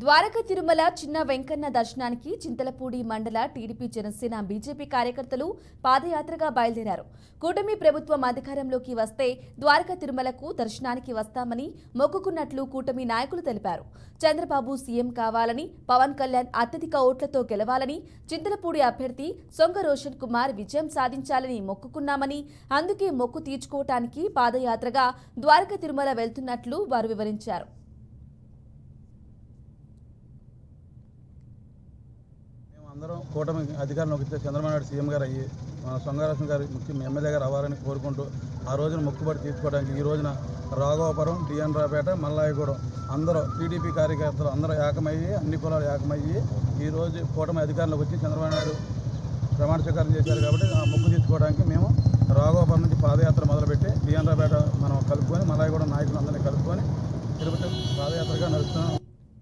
ద్వారక తిరుమల చిన్న వెంకన్న దర్శనానికి చింతలపూడి మండల టీడీపీ జనసేన బీజేపీ కార్యకర్తలు పాదయాత్రగా బయలుదేరారు. కూటమి ప్రభుత్వం అధికారంలోకి వస్తే ద్వారక తిరుమలకు దర్శనానికి వస్తామని మొక్కుకున్నట్లు కూటమి నాయకులు తెలిపారు. చంద్రబాబు సీఎం కావాలని పవన్ కళ్యాణ్ అత్యధిక ఓట్లతో గెలవాలని చింతలపూడి అభ్యర్థి సొంగ రోషన్ కుమార్ విజయం సాధించాలని మొక్కుకున్నామని అందుకే మొక్కు తీర్చుకోవటానికి పాదయాత్రగా ద్వారక తిరుమల వెళ్తున్నట్లు వారు వివరించారు మేము అందరం కూటమి అధికారంలోకి ఇస్తే చంద్రబాబు నాయుడు సీఎం గారు అయ్యి మన సొంగారాసం గారి ముఖ్య ఎమ్మెల్యే గారు అవ్వాలని కోరుకుంటూ ఆ రోజున మొక్కుబడి తీర్చుకోవడానికి ఈ రోజున రాఘవపురం డిఎన్ రాపేట మల్లాయగూడెం అందరూ టీడీపీ కార్యకర్తలు అందరూ ఏకమయ్యి అన్ని కులాలు ఏకమయ్యి ఈ రోజు కూటమి అధికారంలోకి వచ్చి చంద్రబాబు నాయుడు ప్రమాణ స్వీకారం చేశారు కాబట్టి ఆ మొక్కు తీర్చుకోవడానికి మేము రాఘవపురం నుంచి పాదయాత్ర మొదలుపెట్టి డిఎన్ రాపేట మనం కలుపుకొని మల్లాయగూడెం నాయకులు అందరినీ కలుపుకొని తిరుపతి పాదయాత్రగా నడుస్తున్నాం.